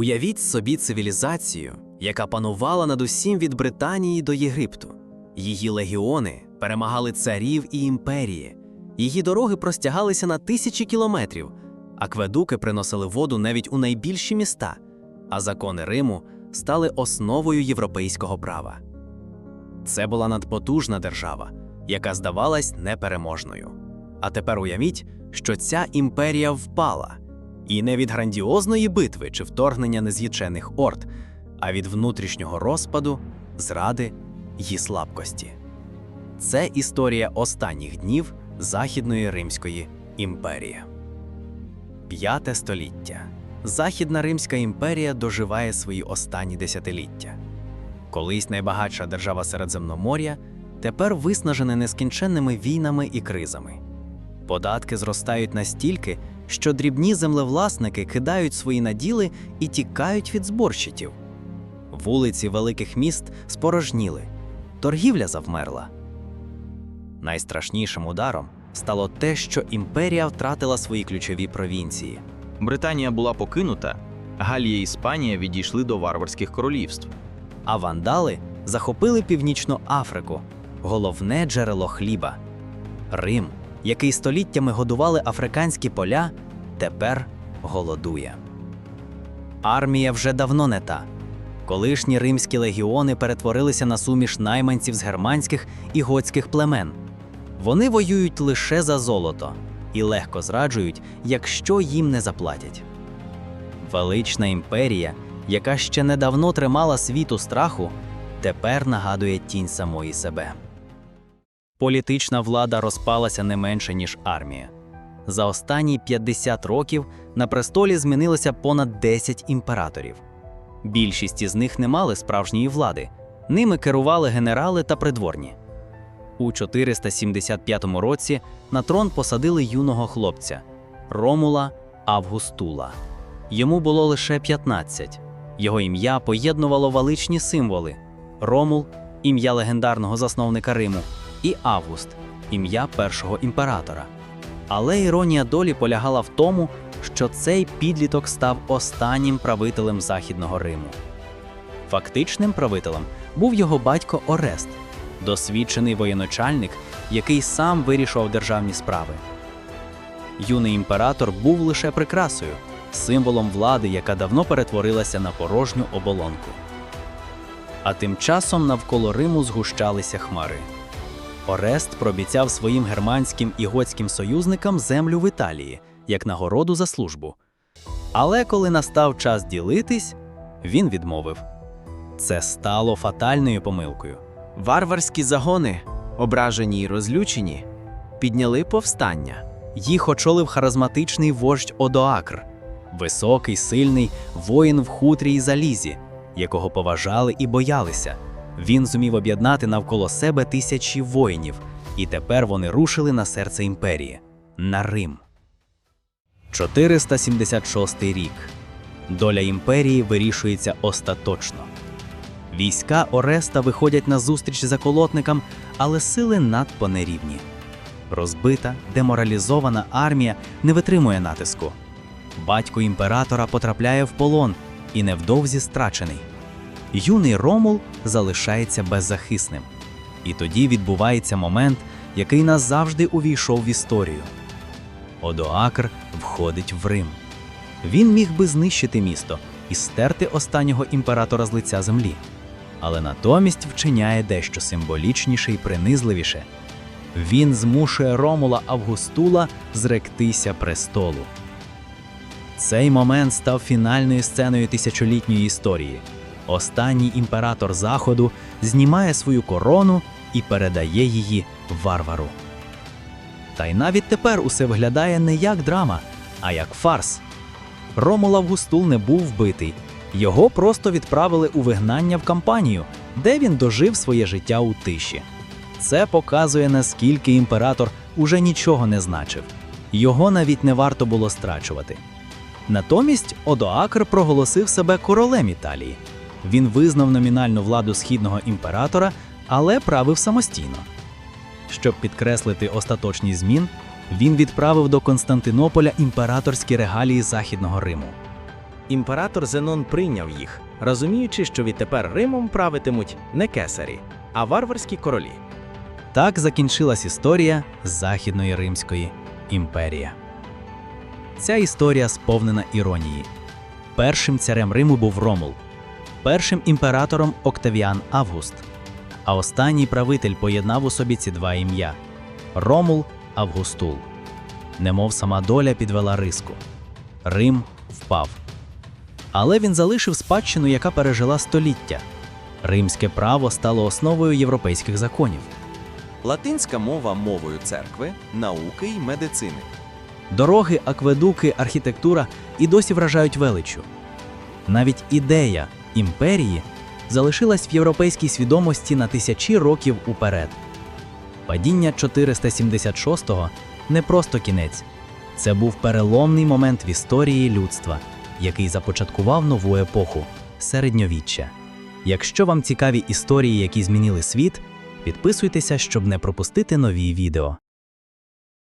Уявіть собі цивілізацію, яка панувала над усім від Британії до Єгипту. Її легіони перемагали царів і імперії. Її дороги простягалися на тисячі кілометрів, акведуки приносили воду навіть у найбільші міста, а закони Риму стали основою європейського права. Це була надпотужна держава, яка здавалась непереможною. А тепер уявіть, що ця імперія впала, і не від грандіозної битви чи вторгнення нез'їчених орд, а від внутрішнього розпаду, зради й слабкості. Це історія останніх днів Західної Римської імперії. П'яте століття. Західна Римська імперія доживає свої останні десятиліття. Колись найбагатша держава Середземномор'я тепер виснажена нескінченними війнами і кризами. Податки зростають настільки, що дрібні землевласники кидають свої наділи і тікають від зборщиків. Вулиці великих міст спорожніли, торгівля завмерла. Найстрашнішим ударом стало те, що імперія втратила свої ключові провінції. Британія була покинута, Галія і Іспанія відійшли до варварських королівств. а вандали захопили Північну Африку, головне джерело хліба. Рим, який століттями годували африканські поля, тепер голодує. Армія вже давно не та. Колишні римські легіони перетворилися на суміш найманців з германських і готських племен. Вони воюють лише за золото і легко зраджують, якщо їм не заплатять. Велична імперія, яка ще недавно тримала світ у страху, тепер нагадує тінь самої себе. Політична влада розпалася не менше, ніж армія. За останні 50 років на престолі змінилося понад 10 імператорів. Більшість із них не мали справжньої влади, ними керували генерали та придворні. У 475 році на трон посадили юного хлопця Ромула Августула. Йому було лише 15. Його ім'я поєднувало величні символи: Ромул ім'я легендарного засновника Риму, і Август ім'я першого імператора. Але іронія долі полягала в тому, що цей підліток став останнім правителем Західного Риму. Фактичним правителем був його батько Орест, досвідчений воєначальник, який сам вирішував державні справи. Юний імператор був лише прикрасою, символом влади, яка давно перетворилася на порожню оболонку. А тим часом навколо Риму згущалися хмари. Орест прообіцяв своїм германським і готським союзникам землю в Італії як нагороду за службу. Але коли настав час ділитись, він відмовив. Це стало фатальною помилкою. Варварські загони, ображені й розлючені, підняли повстання. Їх очолив харизматичний вождь Одоакр, високий, сильний воїн в хутрі й залізі, якого поважали і боялися. Він зумів об'єднати навколо себе тисячі воїнів, і тепер вони рушили на серце імперії на Рим. 476 рік. Доля імперії вирішується остаточно. Війська Ореста виходять на зустріч заколотникам, але сили надто нерівні. Розбита, деморалізована армія не витримує натиску. Батько імператора потрапляє в полон і невдовзі страчений. Юний Ромул залишається беззахисним. І тоді відбувається момент, який назавжди увійшов в історію. Одоакр входить в Рим. Він міг би знищити місто і стерти останнього імператора з лиця землі, але натомість вчиняє дещо символічніше і принизливіше. Він змушує Ромула Августула зректися престолу. Цей момент став фінальною сценою тисячолітньої історії. Останній імператор Заходу знімає свою корону і передає її варвару. Та й навіть тепер усе виглядає не як драма, а як фарс. Ромул Августул не був вбитий. Його просто відправили у вигнання в кампанію, де він дожив своє життя у тиші. Це показує, наскільки імператор уже нічого не значив. Його навіть не варто було страчувати. Натомість Одоакр проголосив себе королем Італії. Він визнав номінальну владу східного імператора, але правив самостійно. Щоб підкреслити остаточність змін, він відправив до Константинополя імператорські регалії Західного Риму. Імператор Зенон прийняв їх, розуміючи, що відтепер Римом правитимуть не кесарі, а варварські королі. Так закінчилась історія Західної Римської імперії. Ця історія сповнена іронії. Першим царем Риму був Ромул, першим імператором Октавіан Август, а останній правитель поєднав у собі ці два ім'я Ромул Августул. Немов сама доля підвела риску. Рим впав. Але він залишив спадщину, яка пережила століття. Римське право стало основою європейських законів. Латинська мова мовою церкви, науки й медицини. Дороги, акведуки, архітектура і досі вражають величчю. Навіть ідея імперії залишилась в європейській свідомості на тисячі років уперед. Падіння 476-го не просто кінець, це був переломний момент в історії людства, який започаткував нову епоху середньовіччя. Якщо вам цікаві історії, які змінили світ, підписуйтеся, щоб не пропустити нові відео.